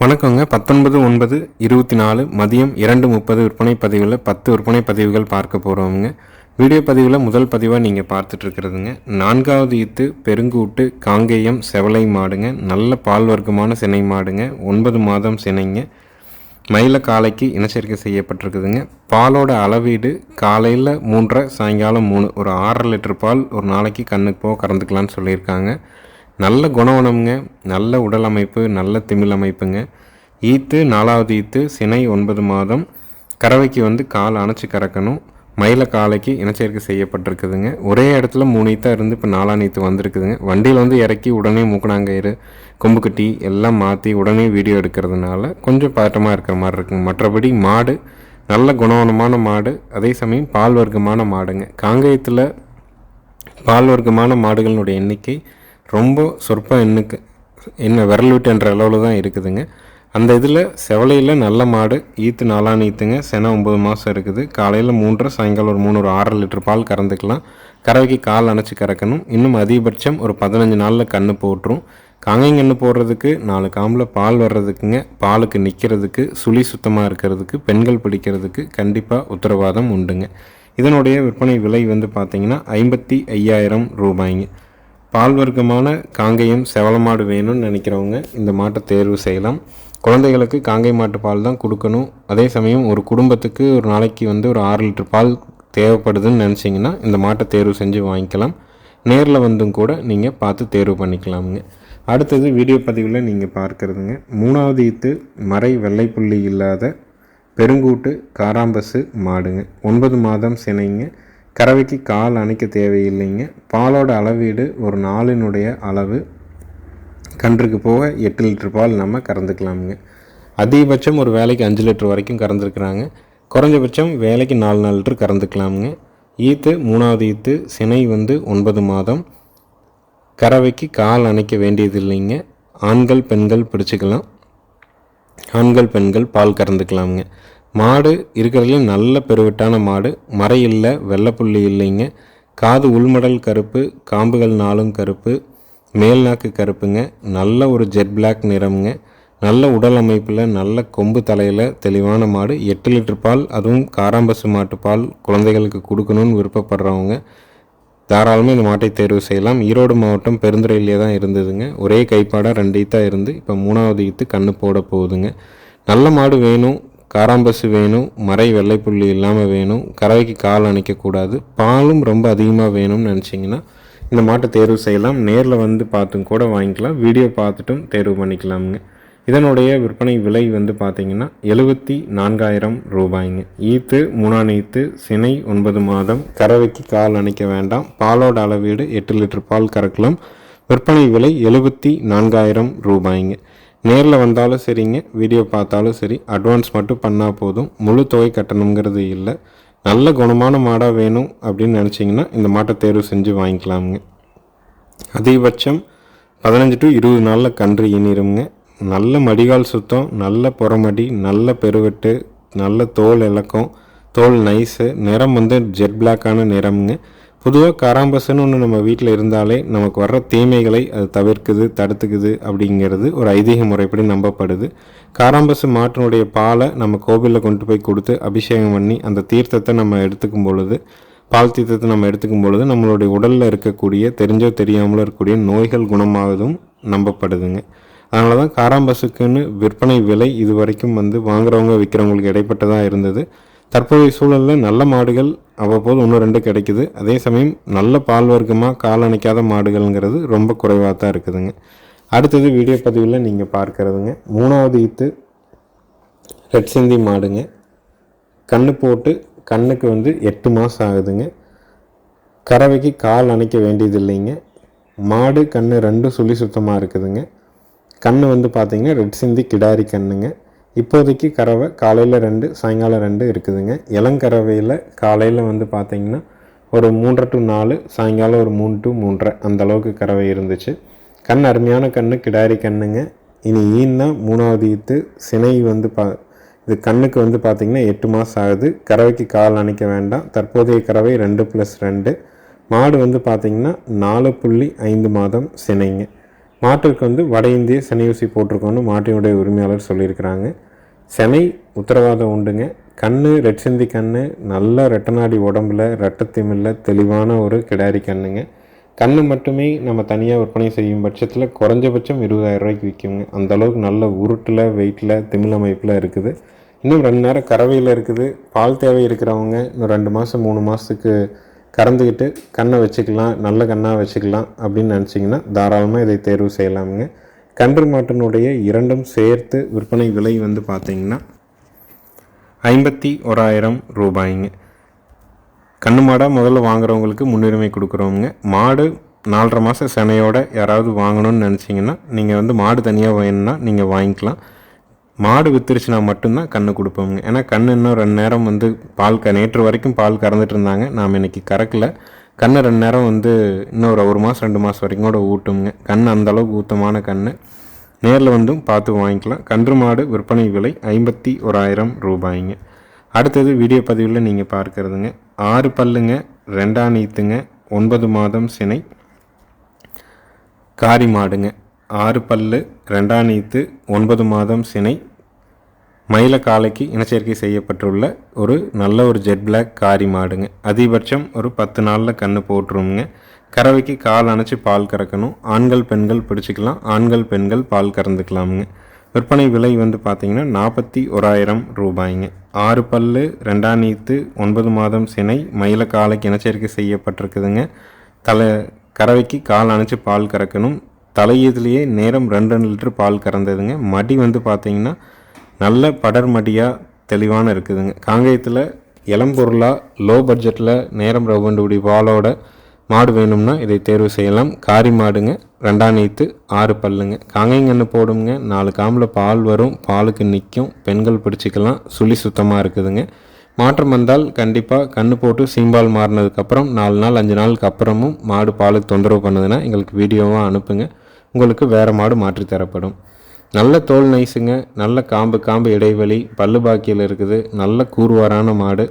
வணக்கங்க. பத்தொன்பது ஒன்பது இருபத்தி நாலு மதியம் இரண்டு முப்பது விற்பனை பதிவில் பத்து விற்பனை பதிவுகள் பார்க்க போகிறோமுங்க வீடியோ பதிவில் முதல் பதிவாக நீங்கள் பார்த்துட்ருக்கிறதுங்க நான்காவது ஈத்து பெருங்கூட்டு காங்கேயம் செவலை மாடுங்க. நல்ல பால் வர்க்கமான சினை மாடுங்க. ஒன்பது மாதம் சினைங்க மயில காலைக்கு இனச்சேர்க்கை செய்யப்பட்டிருக்குதுங்க. பாலோட அளவீடு காலையில் மூன்றரை சாயங்காலம் மூணு. ஒரு ஆறரை லிட்டர் பால் ஒரு நாளைக்கு கண்ணுக்கு போக கறந்துக்கலான்னு சொல்லியிருக்காங்க. நல்ல குணவனம்ங்க நல்ல உடல் அமைப்பு நல்ல திமிழ் அமைப்புங்க. ஈத்து நாலாவது ஈத்து சினை ஒன்பது மாதம். கறவைக்கு வந்து கால் அணைச்சி கறக்கணும். மயில காலைக்கு இனச்சேர்க்கை செய்யப்பட்டிருக்குதுங்க. ஒரே இடத்துல மூணு ஈத்தாக இருந்து இப்போ நாலாம் நீத்து வந்திருக்குதுங்க. வண்டியில் வந்து இறக்கி உடனே மூக்கணாங்கயிறு கொம்பு கட்டி எல்லாம் மாற்றி உடனே வீடியோ எடுக்கிறதுனால கொஞ்சம் பதட்டமாக இருக்கிற மாதிரி இருக்குங்க. மற்றபடி மாடு நல்ல குணவனமான மாடு அதே சமயம் பால் வர்க்கமான மாடுங்க. காங்கேயத்தில் பால் வர்க்கமான மாடுகளினுடைய எண்ணிக்கை ரொம்ப சொற்ப எண்ணுக்கு என்ன விரல் விட்டு என்ற அளவில் தான் இருக்குதுங்க. அந்த இதில் செவலையில் நல்ல மாடு ஈத்து நாலாம் ஈத்துங்க. சென ஒம்பது மாதம் இருக்குது. காலையில் மூன்றரை சாயங்காலம் ஒரு மூணு ஒரு ஆறரை லிட்டர் பால் கறந்துக்கலாம். கறவைக்கு கால் அணைச்சி கறக்கணும். இன்னும் அதிகபட்சம் ஒரு பதினஞ்சு நாளில் கன்று போட்டுரும். காங்கைங்கன்று போடுறதுக்கு நாலு காம்பில் பால் வர்றதுக்குங்க. பாலுக்கு நிற்கிறதுக்கு சுழி சுத்தமாக இருக்கிறதுக்கு பெண்கள் பிடிக்கிறதுக்கு கண்டிப்பாக உத்தரவாதம் உண்டுங்க. இதனுடைய விற்பனை விலை வந்து பார்த்திங்கன்னா ஐம்பத்தி ஐயாயிரம் ரூபாய்ங்க. பால் வர்க்கமான காங்கேயம் செவலமாடு வேணும்னு நினைக்கிறவங்க இந்த மாட்டை தேர்வு செய்யலாம். குழந்தைகளுக்கு காங்கை மாட்டு பால் தான் கொடுக்கணும். அதே சமயம் ஒரு குடும்பத்துக்கு ஒரு நாளைக்கு வந்து ஒரு ஆறு லிட்டர் பால் தேவைப்படுதுன்னு நினச்சிங்கன்னா இந்த மாட்டை தேர்வு செஞ்சு வாங்கிக்கலாம். நேரில் வந்தும் கூட நீங்கள் பார்த்து தேர்வு பண்ணிக்கலாமுங்க. அடுத்தது வீடியோ பதிவில் நீங்கள் பார்க்குறதுங்க. மூணாவது ஈத்து மறை வெள்ளைப்புள்ளி இல்லாத பெருங்கூட்டு காராம்பசு மாடுங்க. ஒன்பது மாதம் சினைங்க. கறவைக்கு கால் அணைக்க தேவையில்லைங்க. பாலோட அளவீடு ஒரு நாளினுடைய அளவு. கன்றுக்கு போக எட்டு லிட்டர் பால் நம்ம கறந்துக்கலாமுங்க. அதிகபட்சம் ஒரு வேலைக்கு அஞ்சு லிட்டர் வரைக்கும் கறந்துருக்குறாங்க. குறைஞ்சபட்சம் வேலைக்கு நாலு நாலு லிட்டர் கறந்துக்கலாமுங்க. ஈத்து மூணாவது ஈத்து சினை வந்து ஒன்பது மாதம். கறவைக்கு கால் அணைக்க வேண்டியது இல்லைங்க ஆண்கள் பெண்கள் பிடிச்சிக்கலாம். ஆண்கள் பெண்கள் பால் கறந்துக்கலாமுங்க. மாடு இருக்கிறதுல நல்ல பெருவிட்டான மாடு. மறை இல்லை வெள்ளைப்புள்ளி இல்லைங்க. காது உள்மடல் கருப்பு காம்புகள் நாளும் கருப்பு மேல் நாக்கு கருப்புங்க. நல்ல ஒரு ஜெட் பிளாக் நிறமுங்க. நல்ல உடல் அமைப்பில் நல்ல கொம்பு தலையில் தெளிவான மாடு. எட்டு லிட்டர் பால் அதுவும் காராம்பசு மாட்டு பால் குழந்தைகளுக்கு கொடுக்கணும்னு விருப்பப்படுறவங்க தாராளமாக இந்த மாட்டை தேர்வு செய்யலாம். ஈரோடு மாவட்டம் பெருந்துறையிலே தான் இருந்ததுங்க. ஒரே கைப்பாடாக ரெண்டு தான் இருந்து இப்போ மூணாவது ஈத்து கண்ணு போட போகுதுங்க. நல்ல மாடு வேணும். காராம்பசு வேணும் மறை வெள்ளைப்புள்ளி இல்லாமல் வேணும் கறவைக்கு கால் அணைக்கக்கூடாது பாலும் ரொம்ப அதிகமாக வேணும்னு நினச்சிங்கன்னா இந்த மாட்டை தேர்வு செய்யலாம். நேரில் வந்து பார்த்தும் கூட வாங்கிக்கலாம். வீடியோ பார்த்துட்டும் தேர்வு பண்ணிக்கலாமுங்க. இதனுடைய விற்பனை விலை வந்து பார்த்திங்கன்னா எழுபத்தி நான்காயிரம் ரூபாய்ங்க. ஈத்து மூணாம் ஈத்து சினை ஒன்பது மாதம் கறவைக்கு கால் அணைக்க வேண்டாம். பாலோட அளவீடு எட்டு லிட்டர் பால் கறக்கலாம். விற்பனை விலை எழுபத்தி நான்காயிரம் ரூபாய்ங்க. நேரில் வந்தாலும் சரிங்க வீடியோ பார்த்தாலும் சரி. அட்வான்ஸ் மட்டும் பண்ணால் போதும். முழு தொகை கட்டணுங்கிறது இல்லை. நல்ல குணமான மாடாக வேணும் அப்படின்னு நினச்சிங்கன்னா இந்த மாட்டை தேர்வு செஞ்சு வாங்கிக்கலாமுங்க. அதிகபட்சம் பதினஞ்சு டு இருபது நாளில் கன்று இனிருங்க நல்ல மடிகால் சுத்தம் நல்ல புறமடி நல்ல பெருவெட்டு நல்ல தோல் இலக்கம் தோல் நைஸு நிறம் வந்து ஜெட் பிளாக்கான நிறம்ங்க. பொதுவாக காராம்பசுன்னு ஒன்று நம்ம வீட்டில் இருந்தாலே நமக்கு வர்ற தீமைகளை அது தவிர்க்குது தடுத்துக்குது அப்படிங்கிறது ஒரு ஐதீக முறைப்படி நம்பப்படுது. காராம்பசு மாட்டினுடைய பாலை நம்ம கோவிலில் கொண்டு போய் கொடுத்து அபிஷேகம் பண்ணி அந்த தீர்த்தத்தை நம்ம எடுத்துக்கும் பொழுது பால் தீர்த்தத்தை நம்ம எடுத்துக்கும் பொழுது நம்மளுடைய உடலில் இருக்கக்கூடிய தெரிஞ்சோ தெரியாமலோ இருக்கக்கூடிய நோய்கள் குணமாவதும் நம்பப்படுதுங்க. அதனால தான் காராம்பசுக்குன்னு விற்பனை விலை இது வரைக்கும் வந்து வாங்குறவங்க விற்கிறவங்களுக்கு இடைப்பட்டதாக இருந்தது. தற்போதைய சூழலில் நல்ல மாடுகள் அவ்வப்போது ஒன்று ரெண்டு கிடைக்குது. அதே சமயம் நல்ல பால் வர்க்கமாக கால் அணைக்காத மாடுகள்ங்கிறது ரொம்ப குறைவாக தான் இருக்குதுங்க. அடுத்தது வீடியோ பதிவில் நீங்கள் பார்க்குறதுங்க. மூணாவது ஈத்து ரெட் சிந்தி மாடுங்க. கண்ணு போட்டு கண்ணுக்கு வந்து எட்டு மாதம் ஆகுதுங்க. கறவைக்கு கால் அணைக்க வேண்டியது இல்லைங்க மாடு கண் ரெண்டும் சுழி சுத்தமாக இருக்குதுங்க. கண் வந்து பார்த்திங்கன்னா ரெட் சிந்தி கிடாரி கண்ணுங்க. இப்போதைக்கு கறவை காலையில் ரெண்டு சாயங்காலம் ரெண்டு இருக்குதுங்க. இளங்கறவையில் காலையில் வந்து பார்த்திங்கன்னா ஒரு மூன்றரை டு நாலு சாயங்காலம் ஒரு மூணு டு மூன்றரை அந்த அளவுக்கு கறவை இருந்துச்சு. கண் அருமையான கண்ணு கிடாரி கண்ணுங்க. இனி ஈன்னா மூணாவது ஈத்து சினை வந்து பா இது கண்ணுக்கு வந்து பார்த்திங்கன்னா எட்டு மாதம் ஆகுது. கறவைக்கு கால் அணைக்க வேண்டாம். தற்போதைய கறவை ரெண்டு ப்ளஸ் ரெண்டு. மாடு வந்து பார்த்திங்கன்னா நாலு புள்ளி ஐந்து மாதம் சினைங்க. மாட்டிற்கு வந்து வட இந்திய சனி ஊசி போட்டிருக்கோன்னு மாட்டினுடைய உரிமையாளர் சொல்லியிருக்கிறாங்க. செனை உத்தரவாதம் உண்டுங்க. கண்ணு ரெட் சிந்தி கண்ணு நல்ல ரெட்டநாடி உடம்புல ரெட்டத்திமில்ல தெளிவான ஒரு கிடாரி கண்ணுங்க. கண்ணு மட்டுமே நம்ம தனியாக விற்பனை செய்யும் பட்சத்தில் குறைஞ்சபட்சம் இருபதாயிரம் ரூபாய்க்கு விற்குங்க அந்தளவுக்கு நல்ல உருட்டில் வெயிட்டில் திமிழ் அமைப்பில் இருக்குது. இன்னும் ரெண்டு நேரம் கறவையில் இருக்குது. பால் தேவை இருக்கிறவங்க இன்னும் ரெண்டு மாதம் மூணு மாதத்துக்கு கறந்துக்கிட்டு கண்ணை வச்சுக்கலாம் நல்ல கண்ணாக வச்சுக்கலாம் அப்படின்னு நினச்சிங்கன்னா தாராளமாக இதை தேர்வு செய்யலாமுங்க. கன்று மாட்டினுடைய இரண்டும் சேர்த்து விற்பனை விலை வந்து பார்த்தீங்கன்னா ஐம்பத்தி ஓராயிரம் ரூபாய்ங்க. கண்ணு மாடாக முதல்ல வாங்குறவங்களுக்கு முன்னுரிமை கொடுக்குறவங்க. மாடு நாலரை மாதம் செனையோட யாராவது வாங்கணும்னு நினச்சிங்கன்னா நீங்கள் வந்து மாடு தனியாக வேணும்னா நீங்கள் வாங்கிக்கலாம். மாடு வித்துருச்சுனா மட்டும்தான் கன்று கொடுப்போங்க ஏன்னா கண் இன்னும் ரெண்டு நேரம் வந்து பால் க நேற்று வரைக்கும் பால் கறந்துட்டு இருந்தாங்க. நாம் இன்றைக்கி கறக்கல. கண்ணை ரெண்டு நேரம் வந்து இன்னும் ஒரு ஒரு மாதம் ரெண்டு மாதம் வரைக்கும் கூட ஊட்டுங்க கண் அந்தளவுக்கு ஊத்தமான கண் நேரில் வந்தும் பார்த்து வாங்கிக்கலாம். கன்று மாடு விற்பனை விலை ஐம்பத்தி ஓராயிரம் ரூபாய்ங்க. அடுத்தது வீடியோ பதிவில் நீங்கள் பார்க்கறதுங்க. ஆறு பல்லுங்க ரெண்டாம் நீத்துங்க ஒன்பது மாதம் சினை. காரி மாடுங்க. ஆறு பல்லு ரெண்டாம் நீத்து ஒன்பது மாதம் சினை. மயில காலைக்கு இனச்சேர்க்கை செய்யப்பட்டுள்ள ஒரு நல்ல ஒரு ஜெட் பிளாக் காரி மாடுங்க. அதிகபட்சம் ஒரு பத்து நாளில் கன்று போட்டுருவோங்க கறவைக்கு கால் அணைச்சி பால் கறக்கணும். ஆண்கள் பெண்கள் பிடிச்சிக்கலாம். ஆண்கள் பெண்கள் பால் கறந்துக்கலாமுங்க. விற்பனை விலை வந்து பார்த்திங்கன்னா நாற்பத்தி ஓராயிரம் ரூபாய்ங்க. ஆறு பல்லு ரெண்டாம் நீத்து ஒன்பது மாதம் சினை மயில காலைக்கு இனச்சேர்க்கை செய்யப்பட்டிருக்குதுங்க. தலை கறவைக்கு கால் அணைச்சி பால் கறக்கணும். தலையீதுலேயே நேரம் ரெண்டு ரெண்டு லிட்டர் பால் கறந்ததுங்க. மடி வந்து பார்த்திங்கன்னா நல்ல படர்மடியாக தெளிவான இருக்குதுங்க. காங்கேயத்தில் இளம்பொருளாக லோ பட்ஜெட்டில் நேரம் ரவுண்டுபடி பாலோட மாடு வேணும்னா இதை தேர்வு செய்யலாம். காரி மாடுங்க ரெண்டாம் நீத்து ஆறு பல்லுங்க. காங்கைங்கன்னு போடுங்க நாலு காம்பில் பால் வரும் பாலுக்கு நிற்கும் பெண்கள் பிடிச்சிக்கலாம் சுழி சுத்தமாக இருக்குதுங்க. மாற்றம் வந்தால் கண்டிப்பாக கன்று போட்டு சீம்பால் மாறினதுக்கப்புறம் நாலு நாள் அஞ்சு நாளுக்கு அப்புறமும் மாடு பாலுக்கு தொந்தரவு பண்ணுதுன்னா எங்களுக்கு வீடியோவாக அனுப்புங்க. உங்களுக்கு வேறு மாடு மாற்றி தரப்படும் நல்ல தோல் நைஸுங்க நல்ல காம்பு காம்பு இடைவெளி பல்லு பாக்கியில் இருக்குது நல்ல கூறுவாரான மாடு.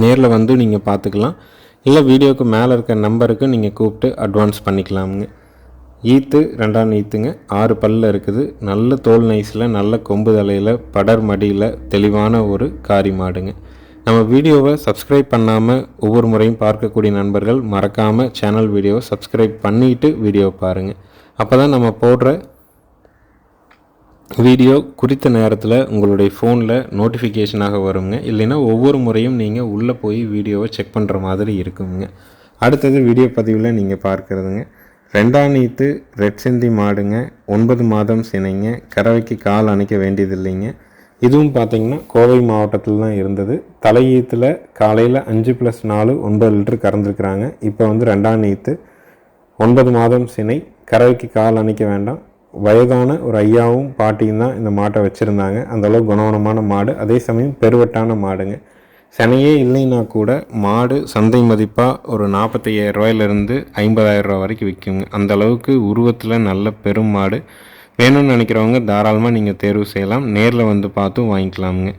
நேரில் வந்து நீங்கள் பார்த்துக்கலாம் இல்லை வீடியோவுக்கு மேலே இருக்க நம்பருக்கு நீங்கள் கூப்பிட்டு அட்வான்ஸ் பண்ணிக்கலாமுங்க. ஈத்து ரெண்டாம் ஈத்துங்க. ஆறு பல்லில் இருக்குது. நல்ல தோல் நைஸில் நல்ல கொம்பு தலையில் படர் மடியில் தெளிவான ஒரு காரி மாடுங்க. நம்ம வீடியோவை சப்ஸ்கிரைப் பண்ணாமல் ஒவ்வொரு முறையும் பார்க்கக்கூடிய நண்பர்கள் மறக்காமல் சேனல் வீடியோவை சப்ஸ்கிரைப் பண்ணிவிட்டு வீடியோ பாருங்கள் அப்போ தான் நம்ம போடுற வீடியோ குறித்த நேரத்தில் உங்களுடைய ஃபோனில் நோட்டிஃபிகேஷனாக வருங்க. இல்லைன்னா ஒவ்வொரு முறையும் நீங்கள் உள்ளே போய் வீடியோவை செக் பண்ணுற மாதிரி இருக்குங்க. அடுத்தது வீடியோ பதிவில் நீங்கள் பார்க்குறதுங்க. ரெண்டாம் நீத்து ரெட் சிந்தி மாடுங்க. ஒன்பது மாதம் சினைங்க. கறவைக்கு கால் அணைக்க வேண்டியதில்லைங்க. இதுவும் பார்த்தீங்கன்னா கோவை மாவட்டத்தில் தான் இருந்தது. தலையீத்தில் காலையில் அஞ்சு ப்ளஸ் நாலு ஒன்பது லிட்டர் கறந்துருக்குறாங்க. இப்போ வந்து ரெண்டாம் நீத்து ஒன்பது மாதம் சினை. கறவைக்கு கால் அணைக்க வேண்டாம். வயதான ஒரு ஐயாவும் பாட்டியும் தான் இந்த மாட்டை வச்சுருந்தாங்க. அந்தளவு குணவனமான மாடு. அதே சமயம் பெருவட்டான மாடுங்க. சனையே இல்லைன்னா கூட மாடு சந்தை மதிப்பாக ஒரு நாற்பத்தையாயிரம் ரூபாயிலிருந்து ஐம்பதாயிரம் ரூபா வரைக்கும் விற்குங்க அந்த அளவுக்கு உருவத்தில் நல்ல பெரும் மாடு. வேணும்னு நினைக்கிறவங்க தாராளமாக நீங்கள் தேர்வு செய்யலாம். நேரில் வந்து பார்த்தும் வாங்கிக்கலாமுங்க.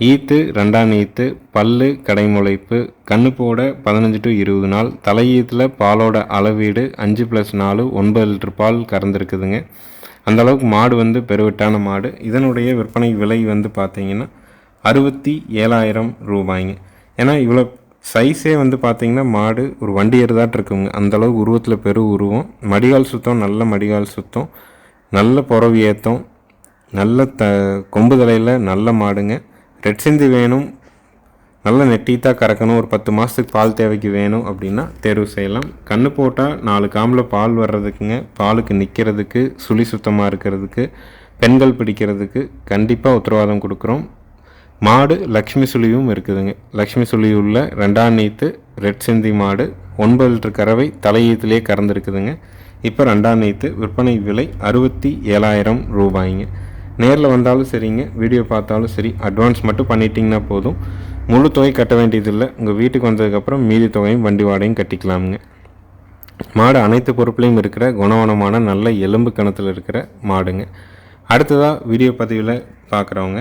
ஈத்து ரெண்டாம் ஈத்து பல்லு கடைமுளைப்பு கண்ணு போட பதினஞ்சு டு இருபது நாள். தலையீத்தில் பாலோட அளவீடு அஞ்சு ப்ளஸ் நாலு ஒன்பது லிட்டர் பால் கறந்துருக்குதுங்க. அந்தளவுக்கு மாடு வந்து பெருவிட்டான மாடு. இதனுடைய விற்பனை விலை வந்து பார்த்திங்கன்னா அறுபத்தி ஏழாயிரம் ரூபாய்ங்க. ஏன்னா இவ்வளோ சைஸே வந்து பார்த்திங்கன்னா மாடு ஒரு வண்டி ஏறுதாட்டு இருக்குங்க. அந்தளவுக்கு உருவத்தில் பெரு உருவம். மடிகால் சுத்தம் நல்ல மடிகால் சுத்தம் நல்ல புறவி ஏத்தம் நல்ல த கொம்பு தலையில் நல்ல மாடுங்க. ரெட் சிந்தி வேணும் நல்ல நெட்டீத்தாக கறக்கணும் ஒரு பத்து மாதத்துக்கு பால் தேவைக்கு வேணும் அப்படின்னா தேர்வு செய்யலாம். கன்று போட்டால் நாலு காம்பில் பால் வர்றதுக்குங்க பாலுக்கு நிற்கிறதுக்கு சுழி சுத்தமாக இருக்கிறதுக்கு பெண்கள் பிடிக்கிறதுக்கு கண்டிப்பாக உத்தரவாதம் கொடுக்குறோம். மாடு லக்ஷ்மி சுழியும் இருக்குதுங்க. லக்ஷ்மி சுழி உள்ள ரெண்டாம் நீத்து ரெட் சிந்தி மாடு ஒன்பது லிட்டர் கறவை தலையீத்துலேயே கறந்துருக்குதுங்க. இப்போ ரெண்டாம் நீத்து விற்பனை விலை அறுபத்தி ஏழாயிரம் ரூபாய்ங்க. நேரில் வந்தாலும் சரிங்க வீடியோ பார்த்தாலும் சரி அட்வான்ஸ் மட்டும் பண்ணிட்டீங்கன்னா போதும். முழு தொகை கட்ட வேண்டியதில்லை. உங்கள் வீட்டுக்கு வந்ததுக்கப்புறம் மீதி தொகையும் வண்டி வாடகையும் கட்டிக்கலாமுங்க. மாடு அனைத்து பொறுப்புலையும் இருக்கிற குணவனமான நல்ல எலும்பு கணத்தில் இருக்கிற மாடுங்க. அடுத்ததாக வீடியோ பதிவில் பார்க்குறவங்க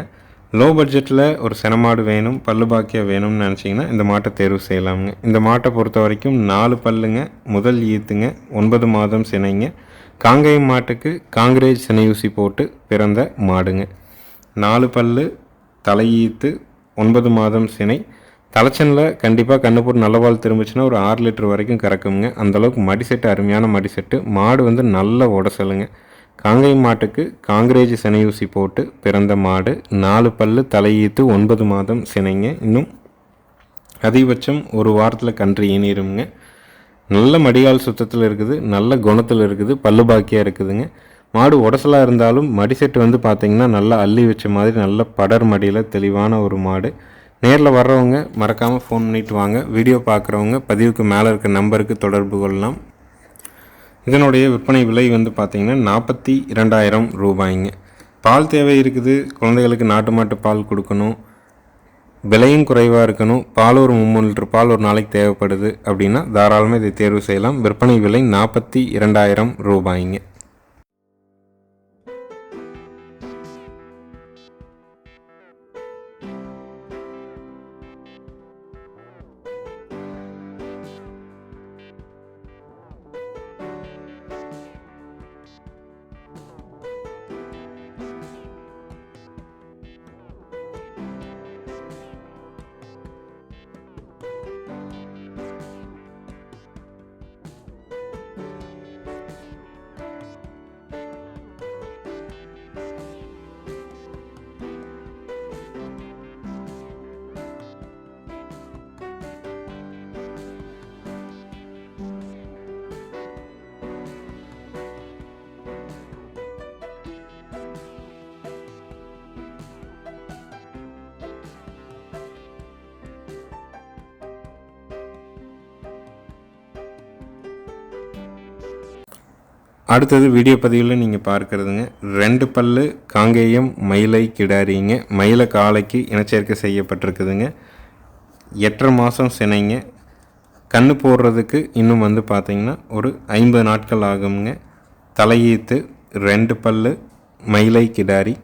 லோ பட்ஜெட்டில் ஒரு செனமாடு வேணும் பல்லு பாக்கியம் வேணும்னு நினச்சிங்கன்னா இந்த மாட்டை தேர்வு செய்யலாமுங்க. இந்த மாட்டை பொறுத்த வரைக்கும் நாலு பல்லுங்க முதல் ஈத்துங்க ஒன்பது மாதம் சினைங்க. காங்கேயம் மாட்டுக்கு காங்கிரேஜ் சினையூசி போட்டு பிறந்த மாடுங்க. நாலு பல்லு தலையீத்து ஒன்பது மாதம் சினை. தலைச்சனில் கண்டிப்பாக கண்ணுப்பூர் நல்லவாள் திரும்பிச்சுன்னா ஒரு ஆறு லிட்டர் வரைக்கும் கறக்குங்க. அந்தளவுக்கு மடிசெட்டு அருமையான மடிசெட்டு. மாடு வந்து நல்ல உடசலுங்க. காங்கை மாட்டுக்கு காங்கிரேஜ் சினையூசி போட்டு பிறந்த மாடு. நாலு பல்லு தலையீத்து ஒன்பது மாதம் சினைங்க. இன்னும் அதிகபட்சம் ஒரு வாரத்தில் கன்று ஈனிருங்க நல்ல மடிகால் சுத்தத்தில் இருக்குது. நல்ல குணத்தில் இருக்குது. பல்லு பாக்கியாக இருக்குதுங்க. மாடு உடசலாக இருந்தாலும் மடி செட்டு வந்து பார்த்திங்கன்னா நல்லா அள்ளி வச்ச மாதிரி நல்ல படர் மடியில் தெளிவான ஒரு மாடு. நேரில் வர்றவங்க மறக்காமல் ஃபோன் பண்ணிட்டு வாங்க. வீடியோ பார்க்குறவங்க பதிவுக்கு மேலே இருக்க நம்பருக்கு தொடர்பு கொள்ளலாம். இதனுடைய விற்பனை விலை வந்து பார்த்திங்கன்னா நாற்பத்தி இரண்டாயிரம் ரூபாய்ங்க. பால் தேவை இருக்குது. குழந்தைகளுக்கு நாட்டு மாட்டு பால் கொடுக்கணும். விலையும் குறைவாக இருக்கணும். பால் ஒரு மும்மூணு லிட்டர் பால் ஒரு நாளைக்கு தேவைப்படுது அப்படின்னா தாராளமாக இதை தேர்வு செய்யலாம். விற்பனை விலை நாற்பத்தி இரண்டாயிரம் ரூபாய்ங்க. அடுத்தது வீடியோ பதிவில் நீங்கள் பார்க்குறதுங்க. ரெண்டு பல்லு காங்கேயம் மயிலை கிடாரிங்க. மயிலை காளைக்கு இனச்சேர்க்கை செய்யப்பட்டிருக்குதுங்க. எட்டரை மாதம் சினைங்க. கண்ணு போடுறதுக்கு இன்னும் வந்து பார்த்திங்கன்னா ஒரு ஐம்பது நாட்கள் ஆகுங்க தலையீத்து ரெண்டு பல்லு மயிலை கிடாரி.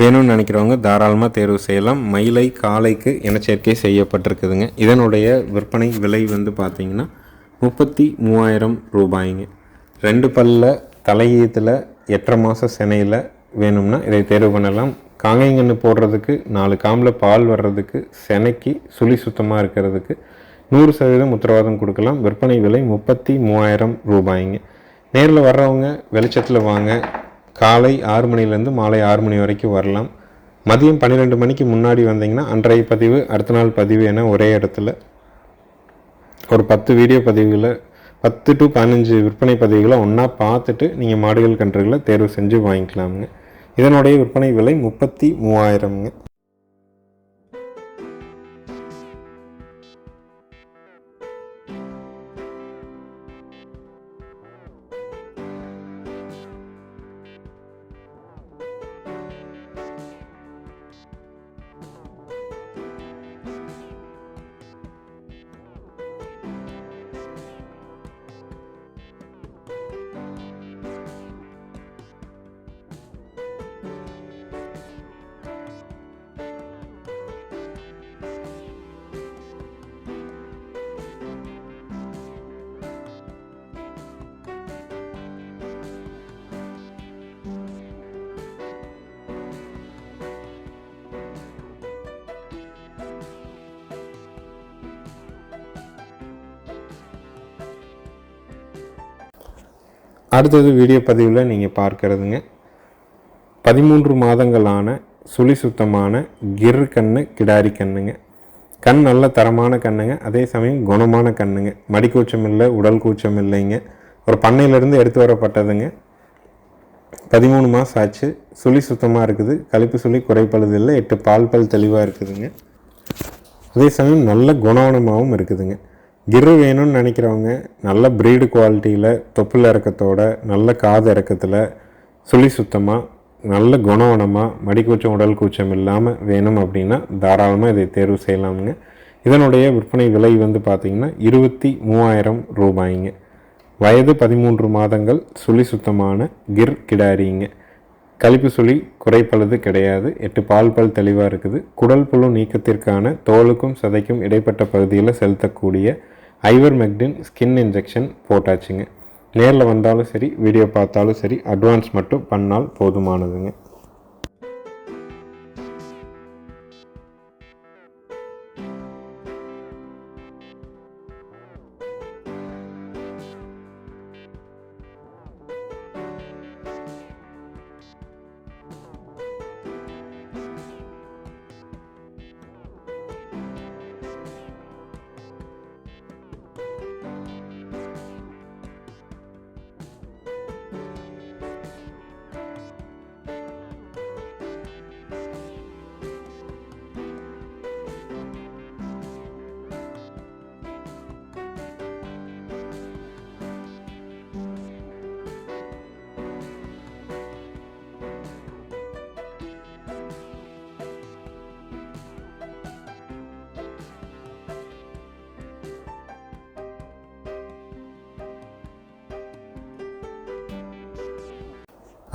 வேணும்னு நினைக்கிறவங்க தாராளமாக தேர்வு செய்யலாம். மயிலை காளைக்கு இனச்சேர்க்கை செய்யப்பட்டிருக்குதுங்க. இதனுடைய விற்பனை விலை வந்து பார்த்திங்கன்னா முப்பத்தி மூவாயிரம் ரூபாய்ங்க. ரெண்டு பல்ல தலையீத்தில் எட்டரை மாதம் செனையில் வேணும்னா இதை தேர்வு பண்ணலாம். காங்கைங்கன்று போடுறதுக்கு நாலு காம்பில் பால் வர்றதுக்கு செனைக்கு சுழி சுத்தமாக இருக்கிறதுக்கு நூறு சதவீதம் உத்தரவாதம் கொடுக்கலாம். விற்பனை விலை முப்பத்தி மூவாயிரம் ரூபாய்ங்க. நேரில் வர்றவங்க வெளிச்சத்தில் வாங்க. காலை ஆறு மணிலேருந்து மாலை ஆறு மணி வரைக்கும் வரலாம். மதியம் பன்னிரெண்டு மணிக்கு முன்னாடி வந்தீங்கன்னா அன்றைய பதிவு அடுத்த நாள் பதிவு என ஒரே இடத்துல ஒரு பத்து வீடியோ பதிவுகளை பத்து டு பதினஞ்சு விற்பனை பதிவுகளை ஒன்றா பார்த்துட்டு நீங்கள் மாடுகள் கன்றுகளை தேர்வு செஞ்சு வாங்கிக்கலாமுங்க. இதனுடைய விற்பனை விலை முப்பத்தி மூவாயிரம்ங்க. அடுத்தது வீடியோ பதிவில் நீங்கள் பார்க்கறதுங்க. பதிமூன்று மாதங்களான சுழி சுத்தமான கிர் கண்ணு கிடாரி கண்ணுங்க. கண் நல்ல தரமான கண்ணுங்க. அதே சமயம் குணமான கண்ணுங்க. மடி கூச்சம் இல்லை உடல் கூச்சம் இல்லைங்க. ஒரு பண்ணையிலேருந்து எடுத்து வரப்பட்டதுங்க. பதிமூணு மாதம் ஆச்சு. சுழி சுத்தமாக இருக்குது. கழிப்பு சுழி குறைப்பழுது இல்லை. எட்டு பால் பல் தெளிவாக இருக்குதுங்க. அதே சமயம் நல்ல குணவனமாகவும் இருக்குதுங்க. கிரு வேணும்னு நினைக்கிறவங்க நல்ல ப்ரீடு குவாலிட்டியில் தொப்புள் இறக்கத்தோட நல்ல காது இறக்கத்தில் சுழி சுத்தமாக நல்ல குணவனமாக மடிக்கூச்சம் உடல் கூச்சம் இல்லாமல் வேணும் அப்படின்னா தாராளமாக இதை தேர்வு செய்யலாமுங்க. இதனுடைய விற்பனை விலை வந்து பார்த்திங்கன்னா இருபத்தி மூவாயிரம் ரூபாய்ங்க. வயது பதிமூன்று மாதங்கள் சுழி சுத்தமான கிர் கிடாரிங்க. கழிப்பு சுழி குறைப்பழுது கிடையாது. எட்டு பால் பல் தெளிவாக இருக்குது. குடல் புழு நீக்கத்திற்கான தோலுக்கும் சதைக்கும் இடைப்பட்ட பகுதியில் செலுத்தக்கூடிய ஐவர் மெக்டின் ஸ்கின் இன்ஜெக்ஷன் போட்டாச்சுங்க. நேரில் வந்தாலும் சரி வீடியோ பார்த்தாலும் சரி அட்வான்ஸ் மட்டும் பண்ணால் போதுமானதுங்க.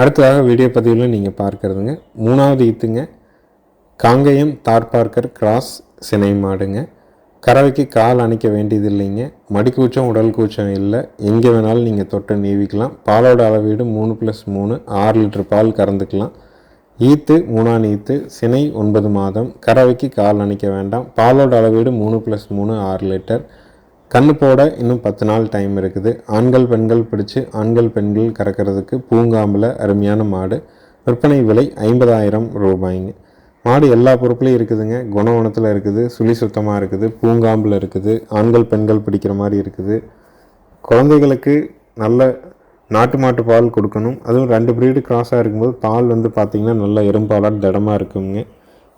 அடுத்ததாக வீடியோ பதிவில் நீங்கள் பார்க்குறதுங்க. மூணாவது ஈத்துங்க. காங்கயம் தார்பார்க்கர் கிராஸ் சினை மாடுங்க. கறவைக்கு கால் அணைக்க வேண்டியது இல்லைங்க. மடிக்கூச்சம் உடல் கூச்சம் இல்லை. எங்கே வேணாலும் நீங்கள் தொட்டு நீவிக்கலாம். பாலோட அளவீடு மூணு ப்ளஸ் மூணு. ஆறு லிட்டர் பால் கறந்துக்கலாம். ஈத்து மூணாம் ஈத்து சினை ஒன்பது மாதம். கறவைக்கு கால் அணைக்க வேண்டாம். பாலோட அளவீடு மூணு ப்ளஸ் மூணு ஆறு லிட்டர். கண்ணு போட இன்னும் பத்து நாள் டைம் இருக்குது. ஆண்கள் பெண்கள் பிடிச்சு ஆண்கள் பெண்கள் கறக்கிறதுக்கு பூங்காம்பில் அருமையான மாடு. விற்பனை விலை ஐம்பதாயிரம் ரூபாய்ங்க. மாடு எல்லா பொறுப்புலையும் இருக்குதுங்க. குணவனத்தில் இருக்குது சுழி சுத்தமாக இருக்குது பூங்காம்பில் இருக்குது ஆண்கள் பெண்கள் பிடிக்கிற மாதிரி இருக்குது. குழந்தைகளுக்கு நல்ல நாட்டு மாட்டு பால் கொடுக்கணும். அதுவும் ரெண்டு ப்ரீடு கிராஸாக இருக்கும்போது பால் வந்து பார்த்திங்கன்னா நல்ல எறும்பாலாக திடமாக இருக்குங்க.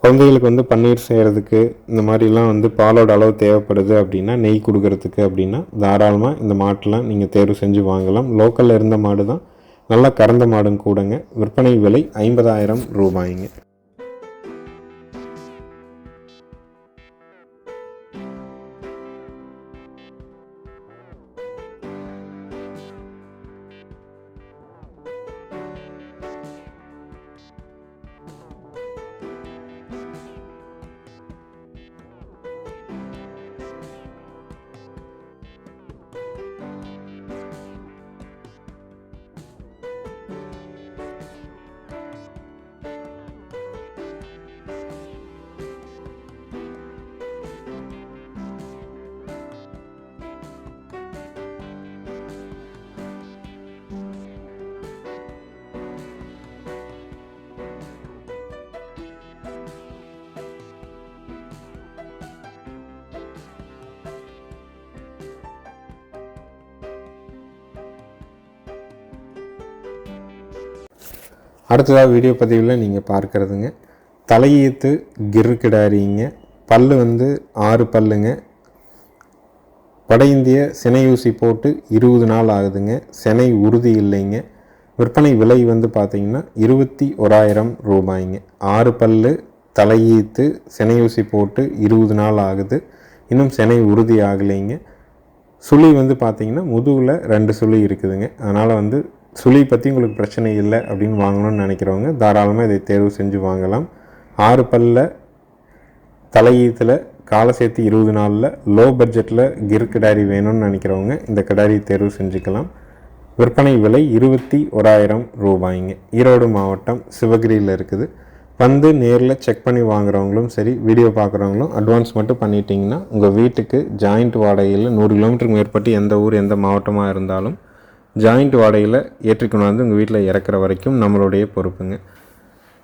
குழந்தைகளுக்கு வந்து பன்னீர் செய்கிறதுக்கு இந்த மாதிரிலாம் வந்து பாலோட அளவு தேவைப்படுது அப்படின்னா நெய் கொடுக்கறதுக்கு அப்படின்னா தாராளமாக இந்த மாட்டெலாம் நீங்கள் தேர்வு செஞ்சு வாங்கலாம். லோக்கலில் இருந்த மாடு தான் நல்லா கறந்த மாடும் கூடங்க. விற்பனை விலை ஐம்பதாயிரம் ரூபாய்ங்க. அடுத்ததாக வீடியோ பதிவில் நீங்கள் பார்க்குறதுங்க. தலையீத்து கிரு கிடாரிங்க பல்லு வந்து ஆறு பல்லுங்க. வட இந்திய சினை ஊசி போட்டு இருபது நாள் ஆகுதுங்க. சினை உறுதி இல்லைங்க. விற்பனை விலை வந்து பார்த்திங்கன்னா இருபத்தி ஓராயிரம் ரூபாய்ங்க. ஆறு பல்லு தலையீத்து சினையூசி போட்டு இருபது நாள் ஆகுது. இன்னும் சினை உறுதி ஆகலைங்க. சுழி வந்து பார்த்திங்கன்னா முதுகில் ரெண்டு சுழி இருக்குதுங்க. அதனால் வந்து சுழி பற்றி உங்களுக்கு பிரச்சனை இல்லை அப்படின்னு வாங்கணும்னு நினைக்கிறவங்க தாராளமாக இதை தேர்வு செஞ்சு வாங்கலாம். ஆறு பல்ல தலையீத்தில் காலை சேர்த்து இருபது நாளில் லோ பட்ஜெட்டில் கிர் கிடாரி வேணும்னு நினைக்கிறவங்க இந்த கிடாரி தேர்வு செஞ்சுக்கலாம். விற்பனை விலை இருபத்தி ஓராயிரம் ரூபாய்ங்க. ஈரோடு மாவட்டம் சிவகிரியில் இருக்குது. வந்து நேரில் செக் பண்ணி வாங்குறவங்களும் சரி வீடியோ பார்க்குறவங்களும் அட்வான்ஸ் மட்டும் பண்ணிட்டீங்கன்னா உங்கள் வீட்டுக்கு ஜாயிண்ட் வாடகையில் நூறு கிலோமீட்டருக்கு மேற்பட்டு எந்த ஊர் எந்த மாவட்டமாக இருந்தாலும் ஜாயிண்ட் வாடகையில் ஏற்றிக்கொண்டு வந்து உங்கள் வீட்டில் இறக்குற வரைக்கும் நம்மளுடைய பொறுப்புங்க.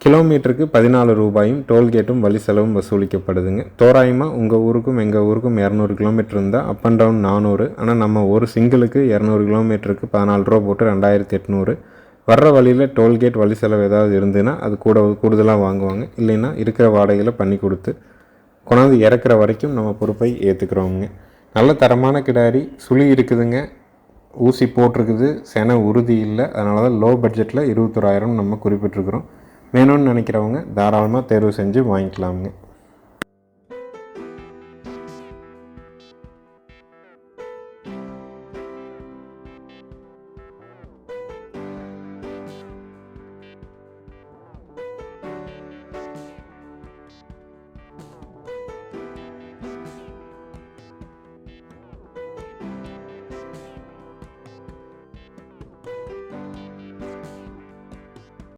கிலோமீட்டருக்கு பதினாலு ரூபாயும் டோல்கேட்டும் வழி செலவும் வசூலிக்கப்படுதுங்க. தோராயமாக உங்கள் ஊருக்கும் எங்கள் ஊருக்கும் இரநூறு கிலோமீட்டர் இருந்தால் அப் அண்ட் டவுன் நானூறு. ஆனால் நம்ம ஒரு சிங்கிளுக்கு இரநூறு கிலோமீட்டருக்கு பதினாலு ரூபா போட்டு ரெண்டாயிரத்தி எட்நூறு. வர்ற வழியில் டோல்கேட் வழி செலவு ஏதாவது இருந்துன்னா அது கூட கூடுதலாக வாங்குவாங்க. இல்லைன்னா இருக்கிற வாடகையில் பண்ணி கொடுத்து கொண்டாந்து இறக்குற வரைக்கும் நம்ம பொறுப்பை ஏற்றுக்கிறோங்க நல்ல தரமான கிடாரி சுழி இருக்குதுங்க. ஊசி போட்டிருக்குது சென உறுதி இல்லை. அதனால தான் லோ பட்ஜெட்டில் இருபத்தொராயிரம் நம்ம குறிப்பிட்டிருக்கிறோம். வேணும்னு நினைக்கிறவங்க தாராளமாக தேர்வு செஞ்சு வாங்கிக்கலாமுங்க.